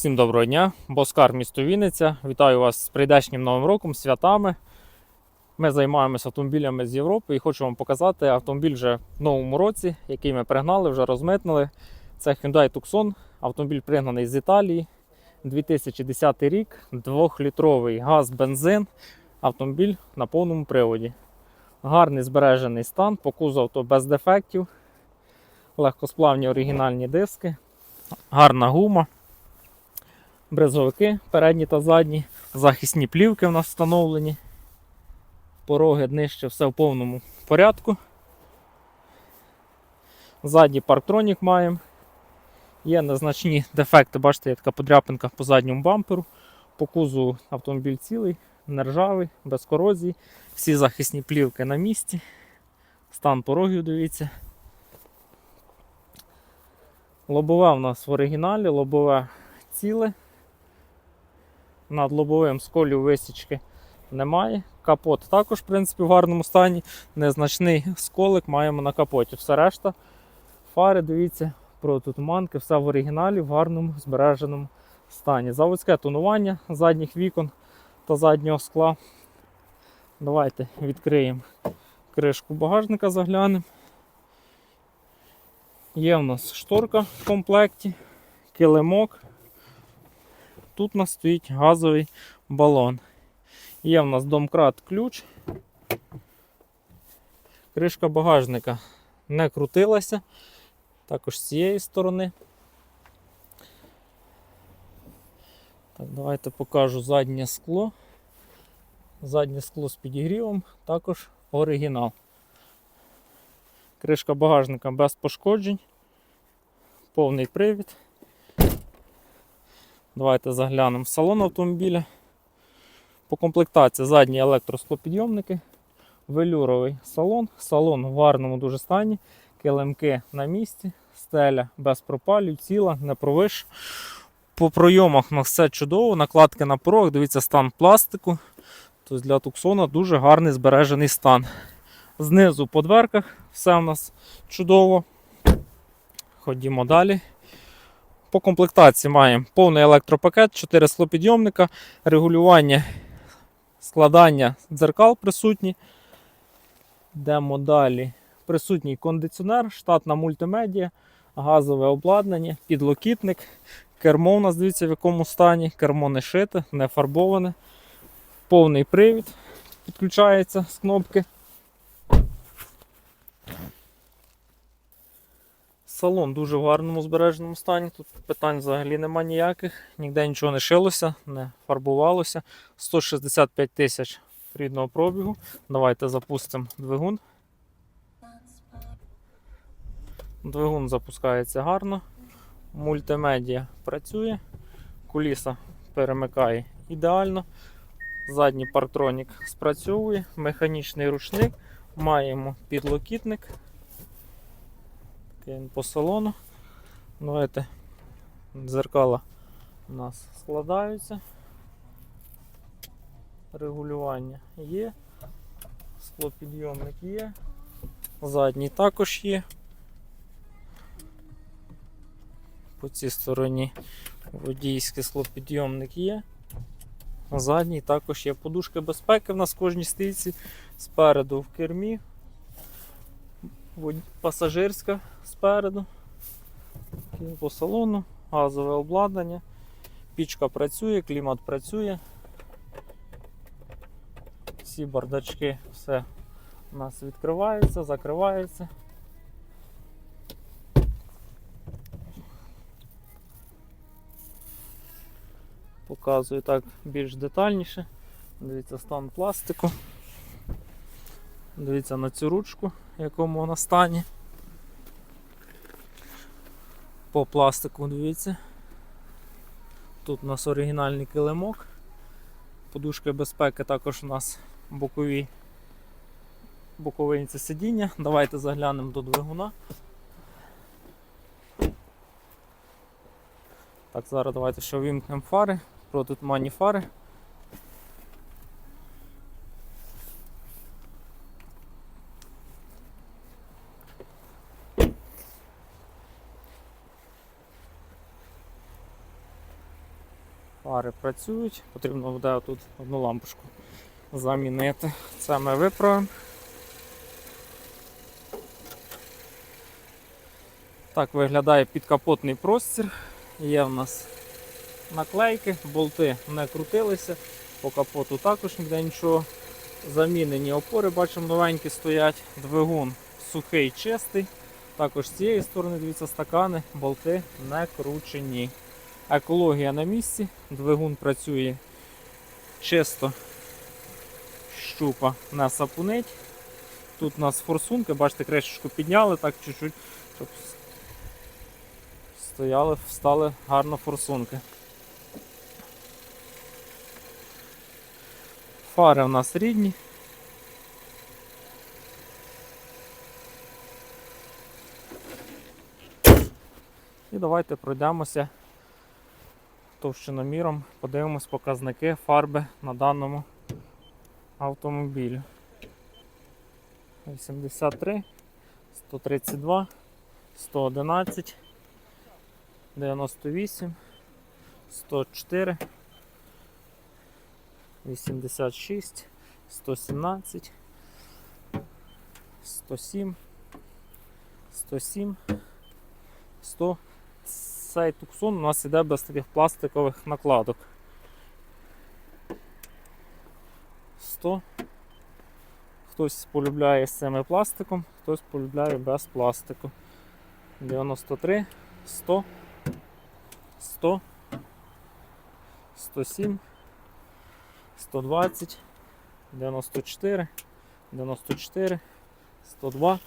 Всім доброго дня, Боскар, місто Вінниця. Вітаю вас з прийдешнім новим роком, святами. Ми займаємося автомобілями з Європи і хочу вам показати автомобіль вже в новому році, який ми пригнали, вже розмитнили. Це Hyundai Tucson. Автомобіль пригнаний з Італії. 2010 рік, 2-літровий газ, бензин. Автомобіль на повному приводі. Гарний збережений стан, по кузову то без дефектів, легкосплавні оригінальні диски, гарна гума брезовики передні та задні, захисні плівки в нас встановлені. Пороги днище, все в повному порядку. Задній парктронік маємо. Є незначні дефекти, бачите, є така подряпинка по задньому бамперу. По кузову автомобіль цілий, нержавий, без корозії. Всі захисні плівки на місці. Стан порогів, дивіться. Лобове у нас в оригіналі, лобове ціле. Над лобовим сколів висічки немає. Капот також, в принципі, в гарному стані. Незначний сколик маємо на капоті. Все решта. Фари, дивіться, протитуманки, все в оригіналі, в гарному збереженому стані. Заводське тонування задніх вікон та заднього скла. Давайте відкриємо кришку багажника, заглянемо. Є в нас шторка в комплекті, килимок. Тут у нас стоїть газовий балон. Є в нас домкрат ключ. Кришка багажника не крутилася. Також з цієї сторони. Так, Давайте покажу заднє скло. Заднє скло з підігрівом, також оригінал. Кришка багажника без пошкоджень, повний привід. Давайте заглянемо в салон автомобіля. По комплектації задні електросклопідйомники, велюровий салон, салон в гарному дуже стані, килимки на місці, стеля без пропалів, ціла, не провиш. По пройомах у нас все чудово, накладки на порог, дивіться стан пластику. Тобто для Туксона дуже гарний збережений стан. Знизу по дверках все у нас чудово. Ходімо далі. По комплектації маємо повний електропакет, 4 склопідйомника, регулювання складання дзеркал присутні. Йдемо далі. Присутній кондиціонер, штатна мультимедіа, газове обладнання, підлокітник. Кермо у нас дивіться в якому стані. Кермо не шите, не фарбоване. Повний привід підключається з кнопки. Салон дуже в гарному збереженому стані. Тут питань взагалі нема ніяких, ніде нічого не шилося, не фарбувалося. 165 тисяч рідного пробігу. Давайте запустимо двигун. Двигун запускається гарно. Мультимедіа працює. Куліса перемикає ідеально. Задній парктронік спрацьовує, механічний ручник. Маємо підлокітник. По салону. Давайте дзеркала у нас складаються. Регулювання є. Склопідйомник є. Задній також є. По цій стороні водійський склопідйомник є. Задній також є подушка безпеки в нас кожній стійці. Спереду в кермі. Пасажирська спереду. По салону, газове обладнання. Пічка працює, клімат працює. Всі бардачки, все у нас відкривається, закривається. Показую так більш детальніше. Дивіться стан пластику. Дивіться на цю ручку, в якому вона стані. По пластику дивіться. Тут у нас оригінальний килимок. Подушки безпеки також у нас бокові боковинці сидіння. Давайте заглянемо до двигуна. Так, зараз давайте ще вимкнемо фари, протитуманні фари. Фари працюють, потрібно буде тут одну лампочку замінити. Це ми виправимо. Так виглядає підкапотний простір. Є в нас наклейки, болти не крутилися, по капоту також ніде нічого. Замінені опори, бачимо, новенькі стоять. Двигун сухий, чистий. Також з цієї сторони, дивіться, стакани, болти не кручені. Екологія на місці, двигун працює чисто, щупа не сапунить. Тут у нас форсунки, бачите, кришечку підняли так чуть-чуть, щоб стояли, встали гарно форсунки. Фари у нас рідні. І давайте пройдемося товщиноміром, подивимось показники фарби на даному автомобілі. 83, 132, 111, 98, 104, 86, 117, 107, 107, 100. Цей туксон у нас іде без таких пластикових накладок. 100. Хтось полюбляє з цими пластиком, хтось полюбляє без пластику. 93, 100, 100, 107, 120, 94, 94, 102,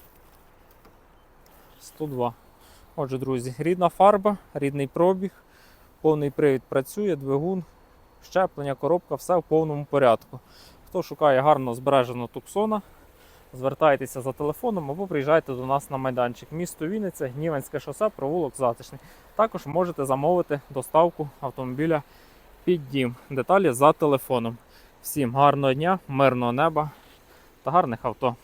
102. Отже, друзі, рідна фарба, рідний пробіг, повний привід працює, двигун, щеплення, коробка, все в повному порядку. Хто шукає гарно збереженого туксона, звертайтеся за телефоном або приїжджайте до нас на майданчик. Місто Вінниця, Гніванське шосе, провулок Затишний. Також можете замовити доставку автомобіля під дім. Деталі за телефоном. Всім гарного дня, мирного неба та гарних авто.